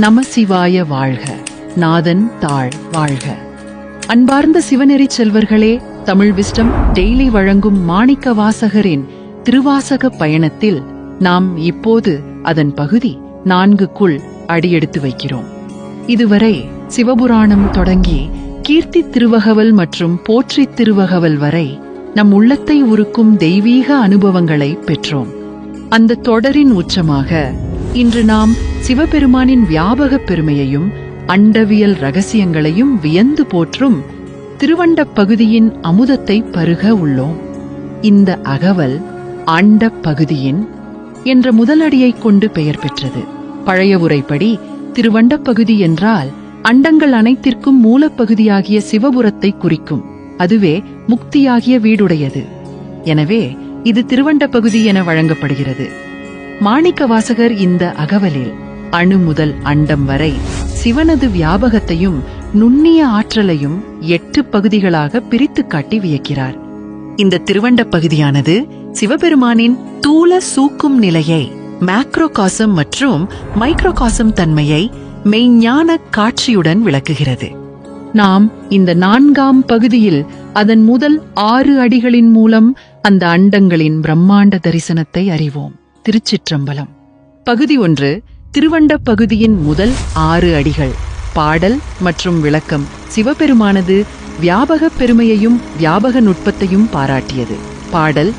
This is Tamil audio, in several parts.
நமசிவாய வாழ்க. நாதன் தாழ் வாழ்க. அன்பார்ந்த சிவநெறி செல்வர்களே தமிழ் விஸ்டம் டெய்லி வழங்கும் மாணிக்க வாசகரின் திருவாசக பயணத்தில் நாம் இப்போது அதன் பகுதி நான்குக்குள் அடியெடுத்து வைக்கிறோம். இதுவரை சிவபுராணம் தொடங்கி கீர்த்தி திருவகவல் மற்றும் போற்றி திருவகவல் வரை நம் உள்ளத்தை உருக்கும் தெய்வீக அனுபவங்களை பெற்றோம். அந்த தொடரின் உச்சமாக இன்று நாம் சிவபெருமானின் வியாபக பெருமையையும் அண்டவியல் ரகசியங்களையும் வியந்து போற்றும் திருவண்டப் பகுதியின் அமுதத்தை பருக உள்ளோம். இந்த அகவல் அண்டப் பகுதியின் என்ற முதலடியைக் கொண்டு பெயர் பெற்றது. பழைய உரைப்படி திருவண்டப் பகுதி என்றால் அண்டங்கள் அனைத்திற்கும் மூலப்பகுதியாகிய சிவபுரத்தை குறிக்கும் அதுவே முக்தியாகிய வீடுடையது. எனவே இது திருவண்டப் பகுதி என வழங்கப்படுகிறது. மாணிக்க வாசகர் இந்த அகவலில் அணு முதல் அண்டம் வரை சிவனது வியாபகத்தையும் நுண்ணிய ஆற்றலையும் எட்டு பகுதிகளாக பிரித்துக் காட்டி வியக்கிறார். இந்த திருவண்டப் பகுதியானது சிவபெருமானின் தூல சூக்கும் நிலையை மேக்ரோகாசம் மற்றும் மைக்ரோகாசம் தன்மையை மெய்ஞான காட்சியுடன் விளக்குகிறது. நாம் இந்த நான்காம் பகுதியில் அதன் முதல் ஆறு அடிகளின் மூலம் அந்த அண்டங்களின் பிரம்மாண்ட தரிசனத்தை அறிவோம். திருச்சிற்றம்பலம். பகுதி ஒன்று திருவண்டப் பகுதியின் முதல் ஆறு அடிகள். பாடல் மற்றும் விளக்கம் சிவபெருமானது வியாபக பெருமையையும் வியாபக நுட்பத்தையும் பாராட்டியது. பாடல்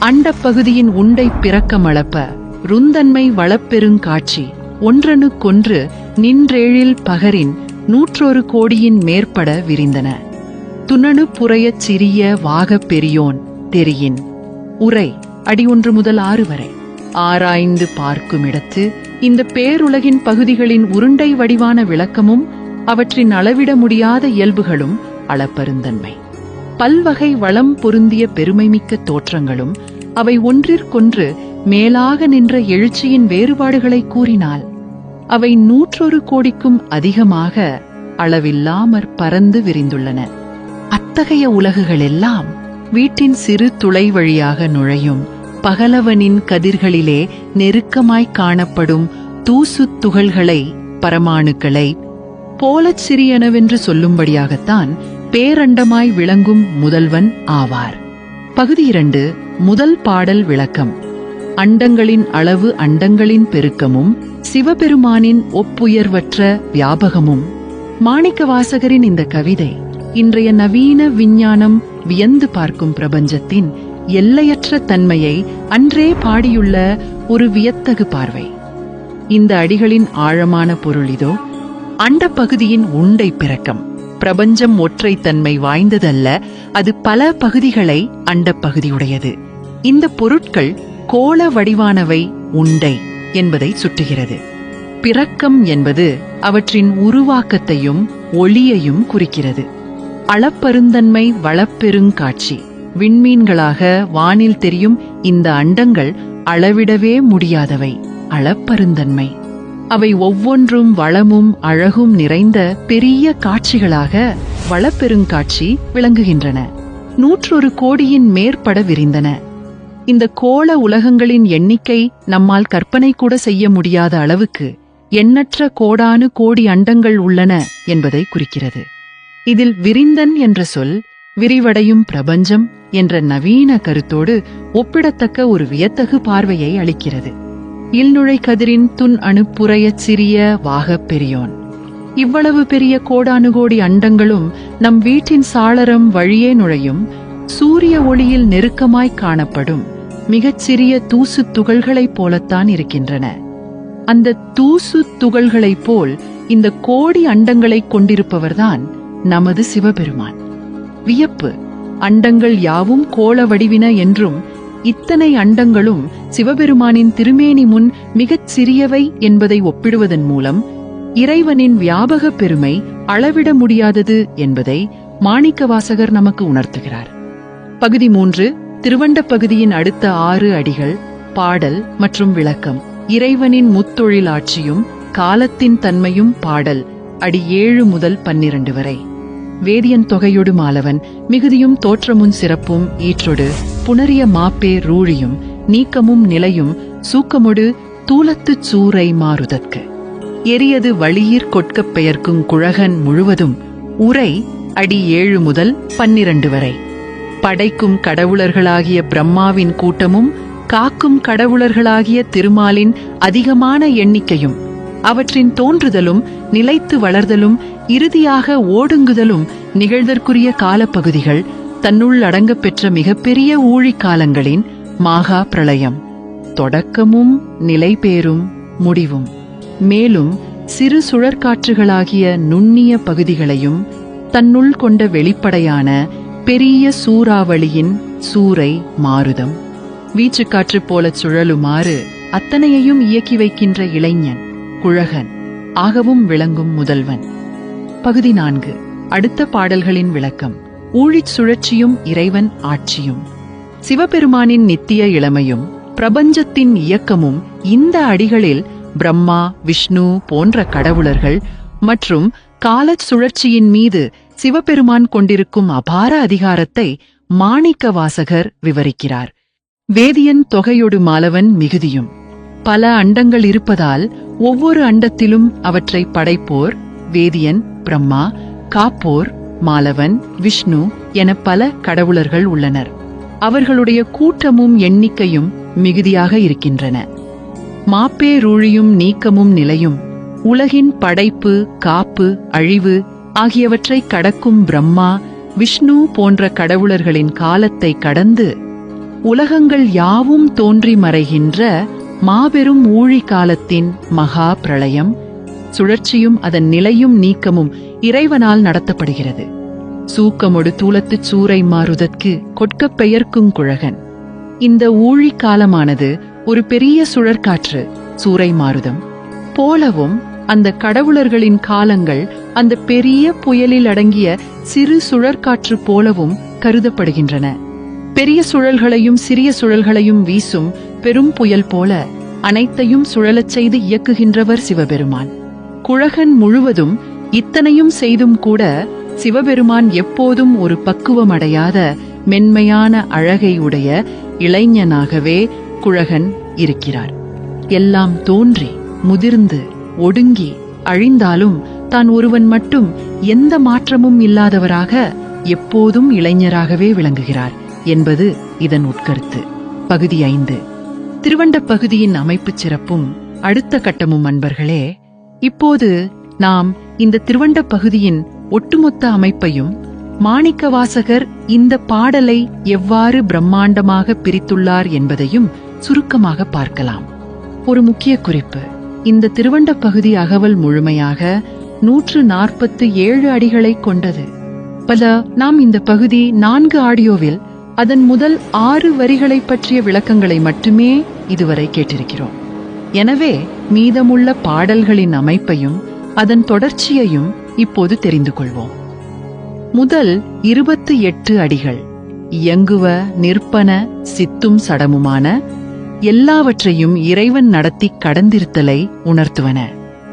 அண்டப் பகுதியின் உண்டை பிறக்கமளப்ப ருந்தன்மை வளப்பெருங்காட்சி ஒன்றனுக்கொன்று நின்றேழில் பகரின் நூற்றொரு கோடியின் மேற்பட விரிந்தன. துணனு புறையச் சிறிய வாகப் பெரியோன் தெரியின். உரை அடி ஒன்று முதல் ஆறு வரை. ஆராய்ந்து பார்க்குமிடத்து இந்த பேருலகின் பகுதிகளின் உருண்டை வடிவான விளக்கமும் அவற்றின் அளவிட முடியாத இயல்புகளும் அளப்பருந்தன்மை. பல்வகை வளம் பொருந்திய பெருமைமிக்க தோற்றங்களும் அவை ஒன்றிற்கொன்று மேலாக நின்ற எழுச்சியின் வேறுபாடுகளை கூறினால் அவை நூற்றொரு கோடிக்கும் அதிகமாக அளவில்லாமற் பறந்து விரிந்துள்ளன. அத்தகைய உலகுகளெல்லாம் வீட்டின் சிறு துளை வழியாக நுழையும் பகலவனின் கதிர்களிலே நெருக்கமாய் காணப்படும் தூசு துகள்களை பரமாணுக்களை போலச் சிறியனவென்று சொல்லும்படியாகத்தான் பேரண்டமாய் விளங்கும் முதல்வன் ஆவார். பகுதி இரண்டு முதல் பாடல் விளக்கம். அண்டங்களின் அளவு அண்டங்களின் பெருக்கமும் சிவபெருமானின் ஒப்புயர்வற்ற வியாபகமும். மாணிக்க வாசகரின் இந்த கவிதை இன்றைய நவீன விஞ்ஞானம் வியந்து பார்க்கும் பிரபஞ்சத்தின் எல்லையற்ற தன்மையை அன்றே பாடியுள்ள ஒரு வியத்தகு பார்வை. இந்த அடிகளின் ஆழமான பொருள் இதோ அண்ட பகுதியின் உண்டை பிறக்கம். பிரபஞ்சம் ஒற்றைத்தன்மை வாய்ந்ததல்ல அது பல பகுதிகளை அண்ட பகுதியுடையது. இந்த பொருட்கள் கோள வடிவானவை உண்டை என்பதை சுட்டுகிறது. பிறக்கம் என்பது அவற்றின் உருவாக்கத்தையும் ஒளியையும் குறிக்கிறது. அளப்பருந்தன்மை வளப்பெருங்காட்சி. விண்மீன்களாக வானில் தெரியும் இந்த அண்டங்கள் அளவிடவே முடியாதவை அளப்பருந்தன்மை. அவை ஒவ்வொன்றும் வளமும் அழகும் நிறைந்த பெரிய காட்சிகளாக வளப்பெருங்காட்சி விளங்குகின்றன. நூற்றொரு கோடியின் மேற்பட விரிந்தன. இந்த கோள உலகங்களின் எண்ணிக்கை நம்மால் கற்பனை கூட செய்ய முடியாத அளவுக்கு எண்ணற்ற கோடானு கோடி அண்டங்கள் உள்ளன என்பதை குறிக்கிறது. இதில் விரிந்தன் என்ற சொல் விரிவடையும் பிரபஞ்சம் என்ற நவீன கருத்தோடு ஒப்பிடத்தக்க ஒரு வியத்தகு பார்வையை அளிக்கிறது. இல்நுழை கதிரின் துன் அணுப்புறையச் சிறிய வாகப் பெரியோன். இவ்வளவு பெரிய கோடானுகோடி அண்டங்களும் நம் வீட்டின் சாளரம் வழியே நுழையும் சூரிய ஒளியில் நெருக்கமாய் காணப்படும் மிகச் சிறிய தூசு துகள்களைப் போலத்தான் இருக்கின்றன. அந்த தூசு துகள்களைப் போல் இந்த கோடி அண்டங்களைக் கொண்டிருப்பவர்தான் நமது சிவபெருமான். வியப்பு. அண்டங்கள் யாவும் கோள வடிவின என்றும் இத்தனை அண்டங்களும் சிவபெருமானின் திருமேனி முன் மிகச் சிறியவை என்பதை ஒப்பிடுவதன் மூலம் இறைவனின் வியாபக பெருமை அளவிட முடியாதது என்பதை மாணிக்கவாசகர் நமக்கு உணர்த்துகிறார். பகுதி மூன்று திருவண்டப் பகுதியின் அடுத்த ஆறு அடிகள் பாடல் மற்றும் விளக்கம். இறைவனின் முத்தொழிலாட்சியும் காலத்தின் தன்மையும் பாடல் அடி ஏழு முதல் பன்னிரண்டு வரை. வேதியன் தொகையொடு மாலவன் மிகுதியும் தோற்றமும் சிறப்பும் ஈற்றொடு புணரிய மாப்பே ரூழியும் நீக்கமும் நிலையும் சூக்கமொடு தூலத்துச் சூரை மாறுதற்கு. எரியது வழியீர் கொட்கப் பெயர்க்கும் குழகன் முழுவதும் உரை அடி ஏழு முதல் பன்னிரண்டு வரை. படைக்கும் கடவுளர்களாகிய பிரம்மாவின் கூட்டமும் காக்கும் கடவுளர்களாகிய திருமாலின் அதிகமான எண்ணிக்கையும் அவற்றின் தோன்றுதலும் நிலைத்து வளர்தலும் இறுதியாக ஓடுங்குதலும் நிகழ்தற்குரிய காலப்பகுதிகள் தன்னுள் அடங்க பெற்ற மிகப்பெரிய ஊழிக்காலங்களின் மாகா பிரளயம். தொடக்கமும் நிலைபேறும் முடிவும். மேலும் சிறு சுழற்காற்றுகளாகிய நுண்ணிய பகுதிகளையும் தன்னுள் கொண்ட வெளிப்படையான பெரிய சூறாவளியின் சூறை மாறுதம். வீச்சுக்காற்று போலச் சுழலுமாறு அத்தனையையும் இயக்கி வைக்கின்ற இளைஞன். குழகன் ஆகவும் விளங்கும் முதல்வன். பகுதி நான்கு. அடுத்த பாடல்களின் விளக்கம். ஊழிச் சுழற்சியும் இறைவன் ஆட்சியும். சிவபெருமானின் நித்திய இளமையும் பிரபஞ்சத்தின் இயக்கமும் இந்த அடிகளில் பிரம்மா விஷ்ணு போன்ற கடவுளர்கள் மற்றும் காலச் சுழற்சியின் மீது சிவபெருமான் கொண்டிருக்கும் அபார அதிகாரத்தை மாணிக்க வாசகர் விவரிக்கிறார். வேதியன் தொகையொடு மாலவன் மிகுதியும். பல அண்டங்கள் இருப்பதால் ஒவ்வொரு அண்டத்திலும் அவற்றை படைப்போர் வேதியன் பிரம்மா காப்போர் மாலவன் விஷ்ணு என பல கடவுளர்கள் உள்ளனர். அவர்களுடைய கூட்டமும் எண்ணிக்கையும் மிகுதியாக இருக்கின்றன. மாப்பேரூழியும் நீக்கமும் நிலையும் உலகின் படைப்பு காப்பு அழிவு ஆகியவற்றை கடக்கும் பிரம்மா விஷ்ணு போன்ற கடவுளர்களின் காலத்தை கடந்து உலகங்கள் யாவும் தோன்றி மறைகின்ற மாபெரும் ஊழி காலத்தின் மகா பிரளயம் சுழற்சியும் அதன் நிலையும் நீக்கமும் இறைவனால் நடத்தப்படுகிறது. சூக்கமொடு தூலத்துச் சூறை மாறுதற்கு கொட்கப் பெயர்க்கும் குழகன். இந்த ஊழி காலமானது ஒரு பெரிய சுழற்காற்று சூறை மாறுதம். போலவும் அந்த கடவுளர்களின் காலங்கள் அந்த பெரிய புயலில் அடங்கிய சிறு சுழற்காற்று போலவும் கருதப்படுகின்றன. பெரிய சுழல்களையும் சிறிய சுழல்களையும் வீசும் பெரும் புயல் போல அனைத்தையும் சுழலச் செய்து இயக்குகின்றவர் சிவபெருமான். குழகன் முழுவதும் இத்தனையும் செய்தும் கூட சிவபெருமான் எப்போதும் ஒரு பக்குவமடையாத மென்மையான அழகை உடைய இளைஞனாகவே குழகன் இருக்கிறார். எல்லாம் தோன்றி முதிர்ந்து ஒடுங்கி அழிந்தாலும் தான் ஒருவன் மட்டும் எந்த மாற்றமும் இல்லாதவராக எப்போதும் இளைஞராகவே விளங்குகிறார் என்பது இதன் உட்கருத்து. பகுதி ஐந்து. திருவண்ட பகுதியின் அமைப்புச் சிறப்பும் அடுத்த கட்டமும் அன்பர்களே இப்போது நாம் இந்த திருவண்ட பகுதியின் ஒட்டுமொத்த அமைப்பையும் மாணிக்க வாசகர் இந்த பாடலை எவ்வாறு பிரம்மாண்டமாக பிரித்துள்ளார் என்பதையும் சுருக்கமாக பார்க்கலாம். ஒரு முக்கிய குறிப்பு இந்த திருவண்ட பகுதி அகவல் முழுமையாக நூற்று நாற்பத்து ஏழு அடிகளை கொண்டது. பல நாம் இந்த பகுதி நான்கு ஆடியோவில் அதன் முதல் ஆறு வரிகளை பற்றிய விளக்கங்களை மட்டுமே இதுவரை கேட்டிருக்கிறோம். எனவே மீதமுள்ள பாடல்களின் அமைப்பையும் அதன் தொடர்ச்சியையும் இப்போது தெரிந்து கொள்வோம். முதல் இருபத்து எட்டு அடிகள் இயங்குவ நிற்பன சித்தும் சடமுமான எல்லாவற்றையும் இறைவன் நடத்தி கடந்திருத்தலை உணர்த்துவன.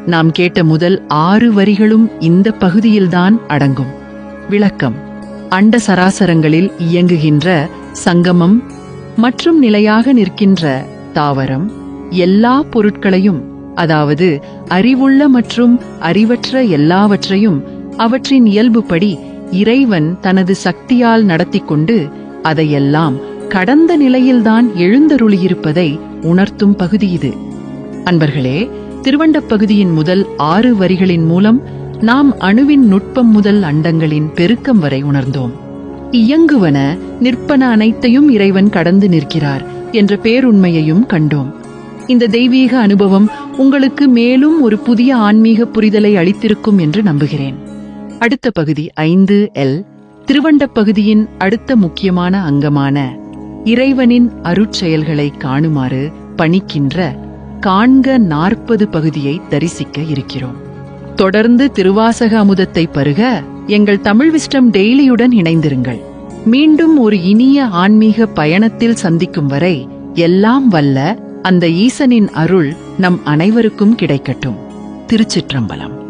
நாம் கேட்ட முதல் ஆறு வரிகளும் இந்த பகுதியில்தான் அடங்கும். விளக்கம் அண்ட சராசரங்களில் இயங்குகின்ற சங்கமம் மற்றும் நிலையாக நிற்கின்ற தாவரம் எல்லா பொருட்களையும் அதாவது அறிவுள்ள மற்றும் அறிவற்ற எல்லாவற்றையும் அவற்றின் இயல்புப்படி இறைவன் தனது சக்தியால் நடத்தி கொண்டு அதையெல்லாம் கடந்த நிலையில்தான் எழுந்தருளியிருப்பதை உணர்த்தும் பகுதி இது. அன்பர்களே திருவண்டப் பகுதியின் முதல் ஆறு வரிகளின் மூலம் நாம் அணுவின் நுட்பம் முதல் அண்டங்களின் பெருக்கம் வரை உணர்ந்தோம். இயங்குவன நிற்பன அனைத்தையும் இறைவன் கடந்து நிற்கிறார் என்ற பேருண்மையையும் கண்டோம். இந்த தெய்வீக அனுபவம் உங்களுக்கு மேலும் ஒரு புதிய ஆன்மீக புரிதலை அளித்திருக்கும் என்று நம்புகிறேன். அடுத்த பகுதி ஐந்து எல். திருவண்டப் பகுதியின் அடுத்த முக்கியமான அங்கமான இறைவனின் அருட்செயல்களை காணுமாறு பணிக்கின்ற காண்க நாற்பது பகுதியை தரிசிக்க இருக்கிறோம். தொடர்ந்து திருவாசக அமுதத்தை பருக எங்கள் தமிழ் விஸ்டம் டெய்லியுடன் இணைந்திருங்கள். மீண்டும் ஒரு இனிய ஆன்மீக பயணத்தில் சந்திக்கும் வரை எல்லாம் வல்ல அந்த ஈசனின் அருள் நம் அனைவருக்கும் கிடைக்கட்டும். திருச்சிற்றம்பலம்.